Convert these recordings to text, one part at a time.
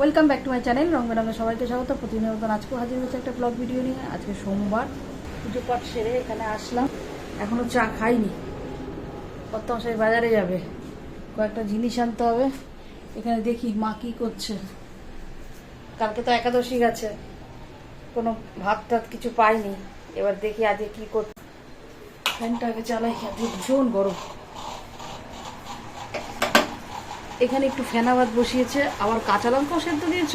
Welcome back to my channel রং বেরঙে সবাইকে স্বাগত। প্রতিদিনের মতন আজকেও হাজির হয়েছে একটা ব্লগ ভিডিও নিয়ে। আজকে সোমবার, পুজো পাঠ সেরে এখানে আসলাম। এখনও চা খাইনি। কত মশাই বাজারে যাবে। কয়েকটা জিনিস আনতে হবে। এখানে দেখি মা কি করছে। কালকে তো একাদশী গেছে। কোনো ভাত টাত কিছু পাইনি। এবার দেখি আজকে কি করতে ফ্যানটা আগে চালাই। আজকে ভীষণ গরম। এখানে একটু ফেনা ভাত বসিয়েছে আবার কাঁচা লঙ্কাও সেদ্ধ দিয়েছ?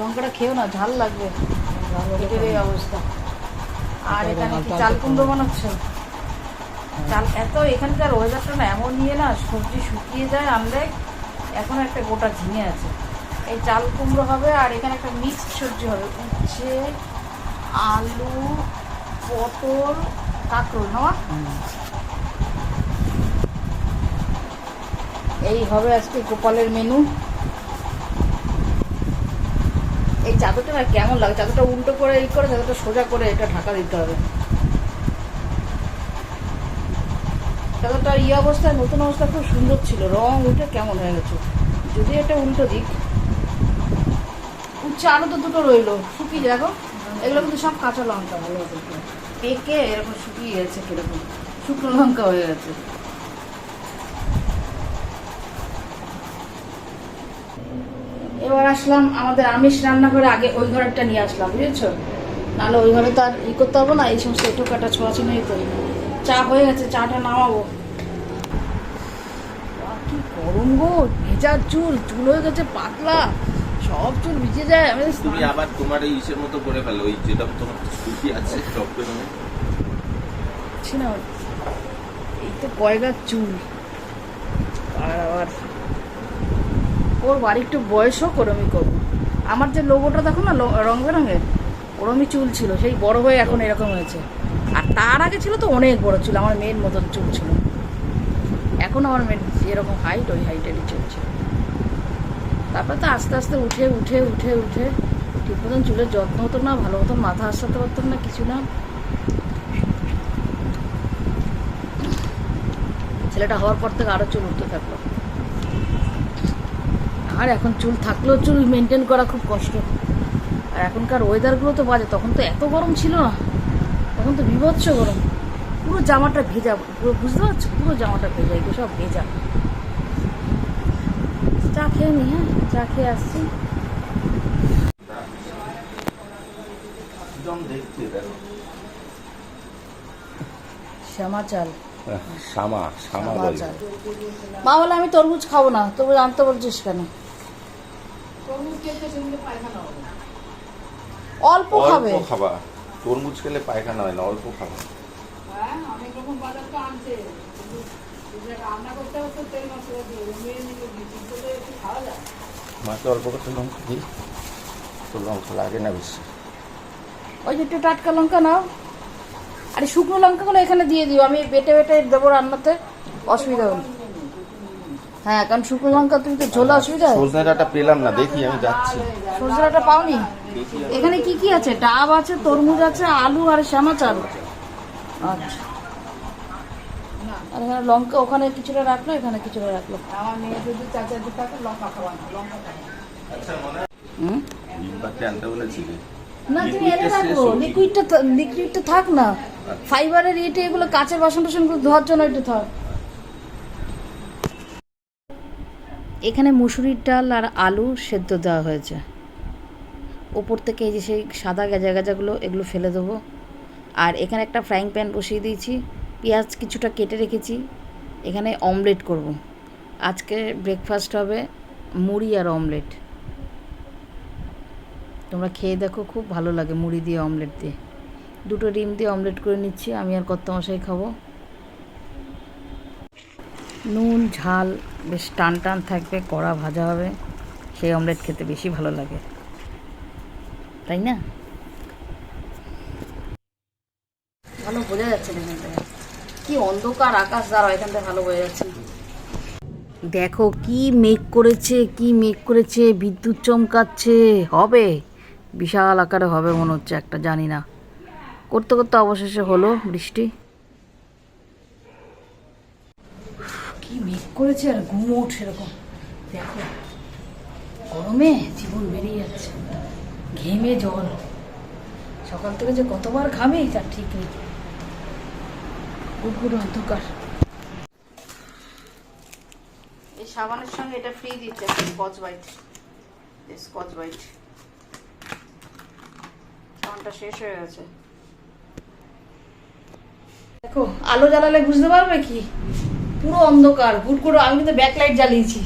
লঙ্কাটা খেও না ঝাল লাগবে। এই অবস্থা। আর এখানে কি চাল কুমড়ো বানাচ্ছ? চাল এত এখানকার ওয়েদারটা না এমন নিয়ে না সবজি শুকিয়ে যায় আনলে এখন একটা গোটা ঝিঙে আছে। এই চাল কুমড়ো হবে আর এখানে একটা মিক্সড সবজি হবে উচ্ছে আলু পটল কাঁকরোল না এই হবে আজকে গোপালের মেনু এই চাদরটা না কেমন লাগে? চাদরটা উল্টো করে এই করে, চাদরটা সোজা করে এটা ঢাকা দিতে হবে। চাদরটা এই অবস্থায় নতুন অবস্থা খুব সুন্দর ছিল। রং উঠে কেমন হয়ে গেছে? যদি এটা উল্টো দিক। উচ্ছে আলু তো দুটো রইল। শুকিয়ে দেখো এগুলো কিন্তু সব কাঁচা লঙ্কা, ভালো পেকে এরকম শুকিয়ে গেছে কীরকম? শুকনো লঙ্কা হয়ে গেছে। এবার আসলাম আমাদের আমিষ রান্না করে আগে ওই ঘরটা নিয়ে আসলাম বুঝেছ? নাহলে ওই ঘরে তো আর ই করতে হবে না এই সমস্ত একটু কাটা ছোঁয়াছুনি তো চা হয়ে গেছে চাটা নামাবো। কি গরম গো ভেজা চুল চুল হয়ে গেছে পাতলা সব চুল ভিজে যায় আমি তুমি আবার তোমার এই ইসের মতো করে ফেলো ওই যেটা তোমার স্কুটি আছে টপকে তুমি করছি না এই তো কয়গার চুল। আর আবার ওর বাড়ি একটু বয়স হোক ওরমই করব। আমার যে লোগোটা দেখো না রং বেরঙের, ওরমই চুল ছিল, সেই বড় হয়ে এখন এরকম হয়েছে। আর তার আগে ছিল তো অনেক বড় চুল, আমার মেয়ের মতন চুল ছিল। এখন আমার মেয়ের যেরকম হাইট ওই হাইটেরই চলছে তারপর তো আস্তে আস্তে উঠে উঠে উঠে উঠে, ঠিক মতন চুলের যত্ন হতো না, ভালো মতন মাথা আসাতে পারতাম না, কিছু না। ছেলেটা হওয়ার পর থেকে আরও চুল উঠতে থাকল। আর এখন চুল থাকলেও চুল মেনটেন করা খুব কষ্ট। আর এখনকার ওয়েদারগুলো তো বাজে তখন তো এত গরম ছিল না। তখন তো বিভৎস গরম। পুরো জামাটা ভেজা পুরো বুঝতে পারছ? পুরো জামাটা ভেজা এগুলো সব ভেজা। চা খেয়ে নি হ্যাঁ? চা খেয়ে আসছি। শ্যামা চাল শামা শ্যামা চাল মা বলে আমি তরমুজ খাব না। তরমুজ আনতে বলছিস কেন? অল্প খাবে অল্প খাবা। তরমুজ খেলে পায়খানা হয় না অল্প খাবা। মাকে অল্প করতে লঙ্কা দিই তো লঙ্কা লাগে না বেশি। ওই যে একটু টাটকা লঙ্কা নাও। আরে শুকনো লঙ্কাগুলো এখানে দিয়ে দিও আমি বেটে বেটে দেবো রান্নাতে। অসুবিধা হবে না। হ্যাঁ কারণ শুকনো লঙ্কা তুমি তো ঝোলা অসুবিধা সজনে ডাঁটা পেলাম না দেখি আমি যাচ্ছি। সজনাটা পাওনি? এখানে কি কি আছে? ডাব আছে তরমুজ আছে আলু আর শ্যামা চাল। আচ্ছা। আর এখানে লঙ্কা ওখানে কিছুটা রাখল এখানে কিছুটা রাখল। আমার মেয়ে যদি চাচা দিতে থাকে লঙ্কা খাওয়া না লঙ্কা আচ্ছা মনে হুম? আনতে বলেছিলে না তুমি এনে রাখো। লিকুইডটা লিকুইডটা থাক না। ফাইবারের ইয়েটে এগুলো কাঁচের বাসন টাসনগুলো ধোয়ার জন্য একটু থাক। এখানে মুসুরির ডাল আর আলু সেদ্ধ দেওয়া হয়েছে। ওপর থেকে এই যে সেই সাদা গেজা গেজাগুলো, এগুলো ফেলে দেবো। আর এখানে একটা ফ্রাইং প্যান বসিয়ে দিয়েছি। পেঁয়াজ কিছুটা কেটে রেখেছি। এখানে অমলেট করব। আজকে ব্রেকফাস্ট হবে মুড়ি আর অমলেট তোমরা খেয়ে দেখো, খুব ভালো লাগে মুড়ি দিয়ে অমলেট দিয়ে। দুটো ডিম দিয়ে অমলেট করে নিচ্ছি, আমি আর কত মশাই খাব। নুন ঝাল বেশ টান টান থাকবে কড়া ভাজা হবে। সেই অমলেট খেতে বেশি ভালো লাগে। তাই না? ভালো বোঝা যাচ্ছে না কি অন্ধকার আকাশ দ্বারা এখান থেকে ভালো বোঝা যাচ্ছে দেখো কি মেঘ করেছে কি মেঘ করেছে বিদ্যুৎ চমকাচ্ছে। হবে। বিশাল আকারে হবে মনে হচ্ছে একটা জানি না। করতে করতে অবশেষে হলো বৃষ্টি কি মেঘ করেছে আর ঘুমোট সেরকম দেখো গরমে জীবন বেরিয়ে যাচ্ছে। ঘেমে জল। সকাল থেকে যে কতবার ঘামে তার ঠিক নেই। কুকুর অন্ধকার। এই সাবানের সঙ্গে এটা ফ্রি দিচ্ছে স্কচ বাইট স্কচ বাইট সাবানটা শেষ হয়ে গেছে। দেখো আলো জ্বালালে বুঝতে পারবে কি? পুরো অন্ধকার, হুট করে আমি কিন্তু ব্যাকলাইট জ্বালিয়েছি।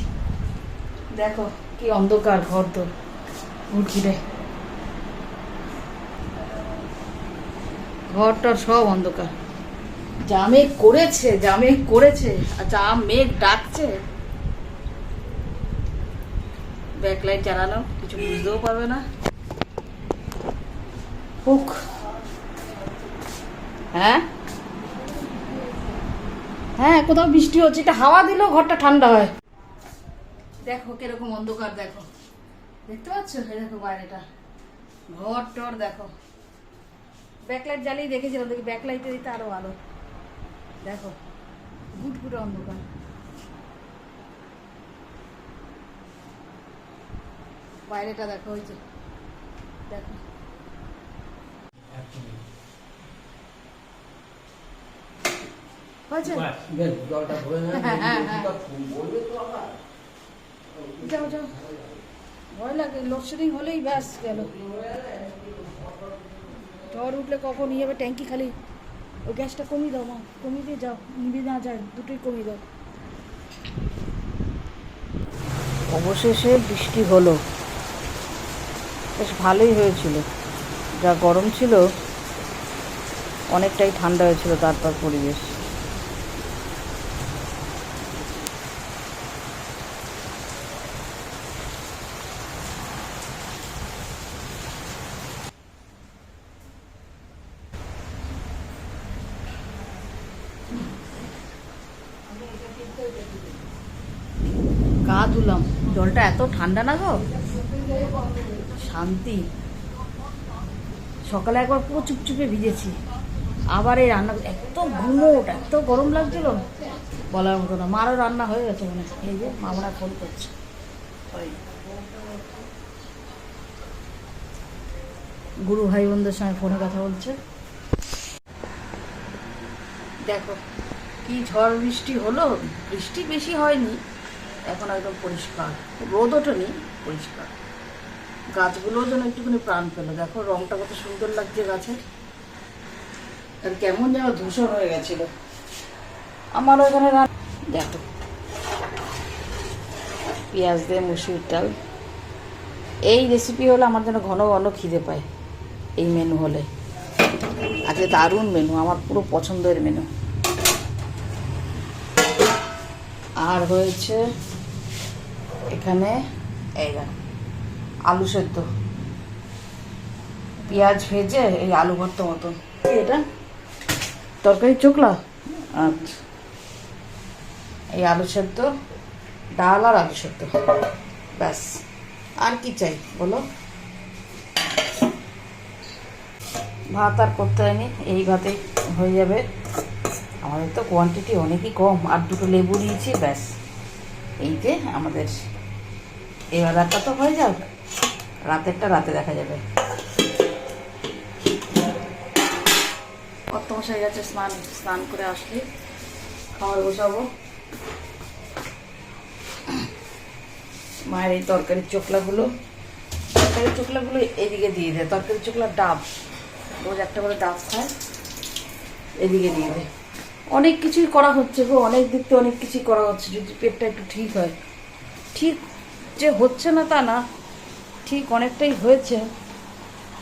দেখো কি অন্ধকার ঘর তো। হুট ঘিরে ঘরটা সব অন্ধকার। মেঘ করেছে মেঘ করেছে, আর যা মেঘ ডাকছে। ব্যাকলাইট জ্বালানো, কিছু বুঝতেও পারবে না। হোক। হ্যাঁ? হ্যাঁ কোথাও বৃষ্টি হচ্ছে এটা হাওয়া দিলেও ঘরটা ঠান্ডা হয়। দেখো কীরকম অন্ধকার, দেখো। দেখতে পাচ্ছ? দেখো বাইরেটা। ঘর টর দেখো। ব্যাকলাইট জ্বালিয়ে দেখেছিলাম, দেখি ব্যাকলাইটে দিতে আরও ভালো। দেখো গুটগুটে অন্ধকার। বাইরেটা দেখো, ওই যে। দেখো। হয়েছে? জলটা ভরে যাও যাও। ভয় লাগে লোডশেডিং হলেই ব্যাস গেল। ঝড় উঠলে কখন নিয়ে যাবে ট্যাঙ্কি খালি। ওই গ্যাসটা কমিয়ে দাও মা কমিয়ে দিয়ে যাও নিবে না যায় দুটোই কমিয়ে দাও। অবশেষে বৃষ্টি হলো। বেশ ভালোই হয়েছিল। যা গরম ছিল অনেকটাই ঠান্ডা হয়েছিল তারপর পরিবেশ। গা ধুলাম জলটা এত ঠান্ডা না গো? শান্তি। সকালে একবার পুরো চুপচুপে ভিজেছি। আবার এই রান্না এত ঘুমোট, এত গরম লাগছিল। বলার মতো না। মারও রান্না হয়ে গেছে মনে। এই যে মা হয় ফোন করছে। গুরু ভাই বোনদের সঙ্গে ফোনে কথা বলছে। দেখো কি ঝড় বৃষ্টি হলো? বৃষ্টি বেশি হয়নি। এখন একদম পরিষ্কার। রোদ ওঠেনি, পরিষ্কার। গাছগুলোও যেন একটুখানি প্রাণ পেল। দেখো, রংটা কত সুন্দর লাগছে গাছের। আর কেমন যেন ধূসর হয়ে গেছিল। আমার ওখানে দেখো। পেঁয়াজ দিয়ে মুসুর ডাল। এই রেসিপি হলে আমার যেন ঘন ঘন খিদে পায়। এই মেনু হলে। আজকে দারুণ মেনু আমার পুরো পছন্দের মেনু আর হয়েছে এখানে এই আলু সেদ্ধ। পেঁয়াজ ভেজে এই আলু ভর্তা মতন। এটা? তরকারি চোখলা? আচ্ছা। এই আলু সেদ্ধ ডাল আর আলু সেদ্ধ। ব্যাস। আর কি চাই বলো? ভাত আর করতে হয়নি এই ভাতে হয়ে যাবে। আমাদের তো কোয়ান্টিটি অনেকই কম। আর দুটো লেবু দিয়েছি, ব্যাস। এই যে আমাদের এই রাতটা তো হয়ে যাক। রাতেরটা রাতে দেখা যাবে। কত মশাই গেছে স্নান স্নান করে আসলে খাবার বসাবো। মায়ের এই তরকারির চোখলাগুলো তরকারির চোখলাগুলো এদিকে দিয়ে দেয় তরকারির চোখলা ডাব। রোজ একটা করে ডাব খায়, এদিকে দিয়ে দেয় অনেক কিছুই করা হচ্ছে গো, অনেক দিক থেকে অনেক কিছুই করা হচ্ছে, যদি পেটটা একটু ঠিক হয়। ঠিক যে হচ্ছে না তা না, ঠিক অনেকটাই হয়েছে,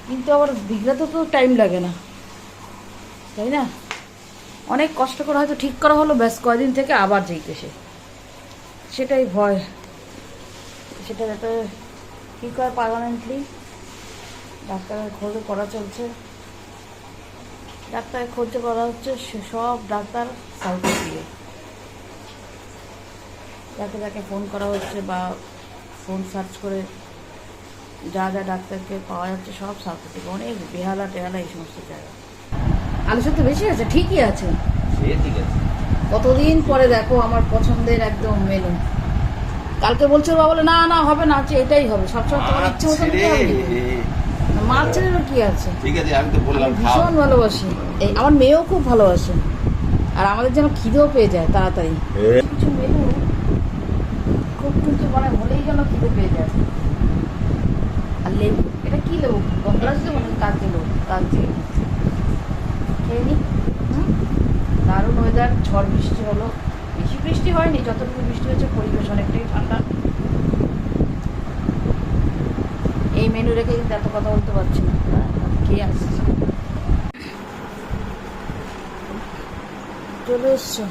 কিন্তু আবার বিগড়াতে তো টাইম লাগে না, তাই না? অনেক কষ্ট করে হয়তো ঠিক করা হলো, ব্যাস কয়দিন থেকে আবার যেই সে সেটাই ভয়। সেটা যাতে ঠিক হয় পারমানেন্টলি ডাক্তারের খোঁজে করা চলছে। ডাক্তারের খোঁজে করা হচ্ছে সে সব ডাক্তার সাউথে দিয়ে যাকে যাকে ফোন করা হচ্ছে বা ফোন সার্চ করে যা যা ডাক্তারকে পাওয়া যাচ্ছে সব সাউথ থেকে। অনেক বেহালা টেহালা এই সমস্ত জায়গা। আলোচনা তো বেশি আছে ঠিকই আছে। সে ঠিক আছে। কতদিন পরে দেখো আমার পছন্দের একদম মেনু কালকে বলছে বাবা বলে না না হবে না আজকে এটাই হবে। সবসময় তোমার ইচ্ছে মতো মাছ ছেড়ে কি আছে? ঠিক আছে আমি তো বললাম ভীষণ ভালোবাসি। এই আমার মেয়েও খুব ভালোবাসে। আর আমাদের যেন খিদেও পেয়ে যায় তাড়াতাড়ি। কিছু মেনু খুব কিন্তু মানে হলেই যেন খিদে পেয়ে যায়। আর লেবু এটা কি লেবু? গঙ্গরাজ লেবু নাকি কাগজি লেবু? কাগজি খেয়ে নি? দারুণ ওয়েদার ঝড় বৃষ্টি হলো। বেশি বৃষ্টি হয়নি যতটুকু বৃষ্টি হয়েছে পরিবেশ অনেকটাই ঠান্ডা। এই মেনু রেখে কিন্তু এত কথা বলতে পারছি না। কে আসছে চলে এসছো।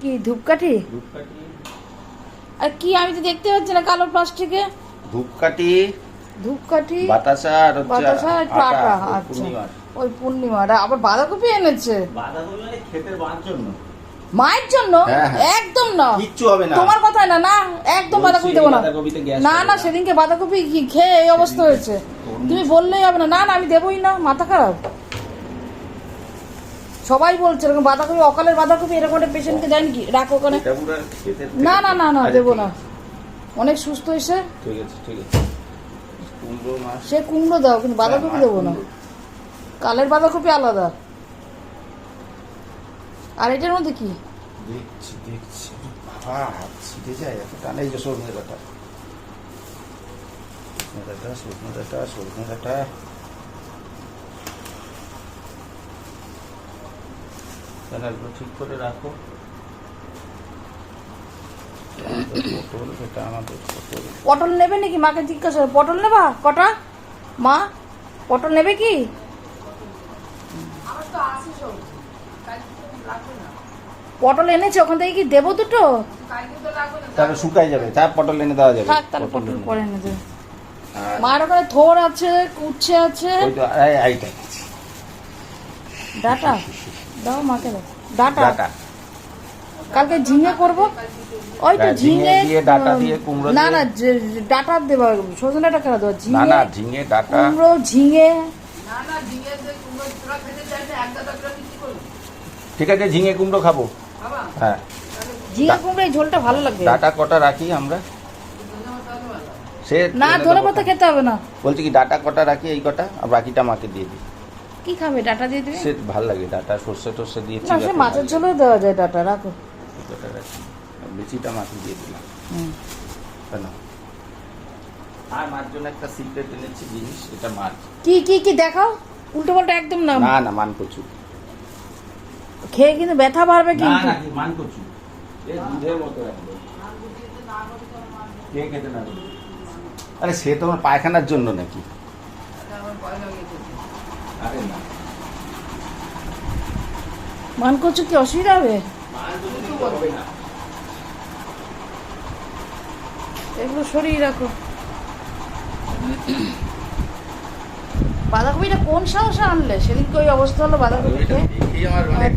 কি ধূপকাঠি? আর কি আমি তো দেখতে পাচ্ছি না কালো প্লাস্টিকে ধূপকাঠি ধূপকাঠি বাতাসা আর বাতাসা আটা ওই আচ্ছা। ওই পূর্ণিমাটা আবার বাঁধাকপি এনেছে? বাঁধাকপি মানে খেতে বাঁধার জন্য। মায়ের জন্য হ্যাঁ, হ্যাঁ। একদম না। কিচ্ছু হবে না। তোমার কথাই না না একদম বাঁধাকপি দেবো না। না না। সেদিনকে বাঁধাকপি খেয়ে এই অবস্থা হয়েছে। তুমি বললেই হবে না। না না আমি দেবোই না মাথা খারাপ। সবাই বলছে এরকম বাঁধাকপি অকালের বাঁধাকপি এরকম একটা পেশেন্টকে দেয় নাকি রাখো ওখানে। না না না না দেবো না। অনেক সুস্থ হয়েছে ঠিক আছে ঠিক আছে। সে কুমড়ো দাও কিন্তু বাঁধাকপি হ্যাঁ, দেবো না। কালের বাঁধাকপি আলাদা। আর এটার মধ্যে কি? দেখছি দেখছি। বাবা হাত ছিটে যায় এত টানে? এই যে সজনে ডাটা সজনে ডাটা সজনে ডাটা সজনে ডাটা চ্যানেলগুলো ঠিক করে রাখো। পটল এটা আমাদের পটল। পটল নেবে নাকি? মাকে জিজ্ঞাসা করো, পটল নেবা? কটা? মা পটল নেবে কি? পটল এনেছে ওখান থেকে কি দেবো দুটো? তারপরে শুকাই যাবে তার পটল এনে দেওয়া যাবে। থাক তাহলে পটল এনে পরে এনে দেবে। মায়ের ওখানে থোর আছে উচ্ছে আছে। ওই তো ডাটা? দাও মাকে দাও। ডাটা? ডাটা। কালকে ঝিঙে করব? ওই তো হ্যাঁ, ঝিঙে ঝিঙে দিয়ে, ডাঁটা দিয়ে, কুমড়ো না। না ডাটা দেবা সজনে ডাটা দেওয়া না ঝিঙে না ঝিঙে ডাটা কুমড়ো ঝিঙে ঠিক আছে ঝিঙে কুমড়ো খাব। হ্যাঁ। ঝিঙে কুমড়ো ঝোলটা ভালো লাগবে। ডাটা কটা রাখি আমরা? সে না ধনে পাতা খেতে হবে না। বলছি কি ডাটা কটা রাখি এই কটা? আর বাকিটা মাকে দিয়ে দিই। কি খাবে ডাটা দিয়ে দিবি? সে ভালো লাগে ডাটা সর্ষে টর্ষে দিয়ে সে খুব মাছের ঝোলেও দেওয়া যায় ডাটা রাখো। কটা রাখি। বেশিটা মাকে দিয়ে দিলাম। হুম। কেন? আর মার জন্য একটা সিক্রেট এনেছি জিনিস এটা মাছ। কি কি কি দেখাও? উল্টো পাল্টা একদম না না না মান কচু খেয়ে কিন্তু ব্যথা বাড়বে কিন্তু। না মান না আরে সে তোমার পায়খানার জন্য নাকি। আরে না। মান করছ কি অসুবিধা হবে? হবে এগুলো সরিয়ে রাখো। বাঁধাকপিটা কোন সাহসে আনলে? সেদিনকে ওই অবস্থা হলো বাঁধাকপি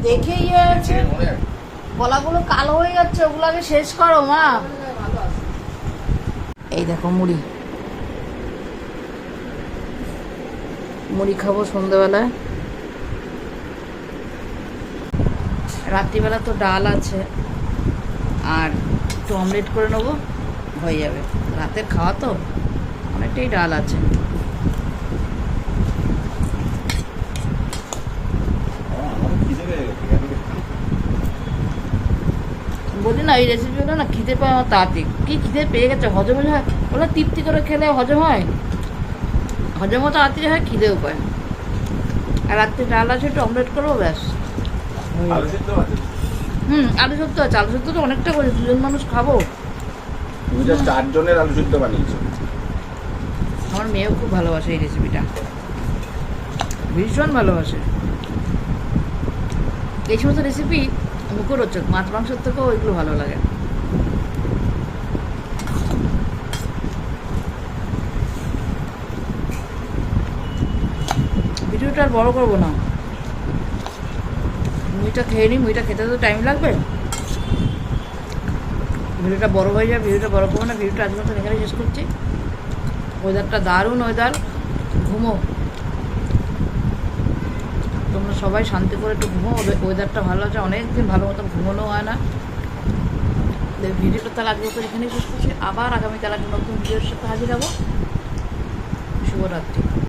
দেখে ইয়ে আছে মনে কালো হয়ে যাচ্ছে ওগুলো আগে শেষ করো মা। এই দেখো মুড়ি। মুড়ি খাব সন্ধ্যেবেলায়। রাত্রিবেলা তো ডাল আছে। আর একটু অমলেট করে নেব হয়ে যাবে। রাতের খাওয়া তো অনেকটাই ডাল আছে আমার খিদে পেয়ে গেছে বলি না এই রেসিপিগুলো না খিদে পায় আমার তাড়াতাড়ি কি খিদে পেয়ে গেছে? হজম হলে হয়? ওগুলো তৃপ্তি করে খেলে হজম হয়। হজমও তাড়াতাড়ি হয় খিদেও পায় আর রাত্রে ডাল আছে একটু অমলেট করব ব্যাস। হুম আলু সত্য আছে। আলু সত্য তো অনেকটা করে দুজন মানুষ খাব। তুমি জাস্ট আটজনের আলু সিদ্ধ বানিয়েছো। আমার মেয়েও খুব ভালোবাসে এই রেসিপিটা ভীষণ ভালোবাসে। এই সমস্ত রেসিপি মুখরোচক মাছ মাংসের থেকেও ওইগুলো ভালো লাগে। ভিডিওটা আর বড় করব না। মুইটা খেয়ে নিই মুড়িটা খেতে তো টাইম লাগবে। ভিডিওটা বড় হয়ে যাবে, ভিডিওটা বড় করব না, ভিডিওটা আজকে এখানে শেষ করছি। ওয়েদারটা দারুণ ওয়েদার ঘুমো। তোমরা সবাই শান্তি করে একটু ঘুমো ওয়েদারটা ভালো আছে, অনেকদিন ভালো মতো ঘুমোনো হয় না। ভিডিওটা তাহলে তো এখানেই শেষ করছি। আবার আগামীকাল একটা নতুন ভিডিওর সাথে হাজির হব। শুভরাত্রি।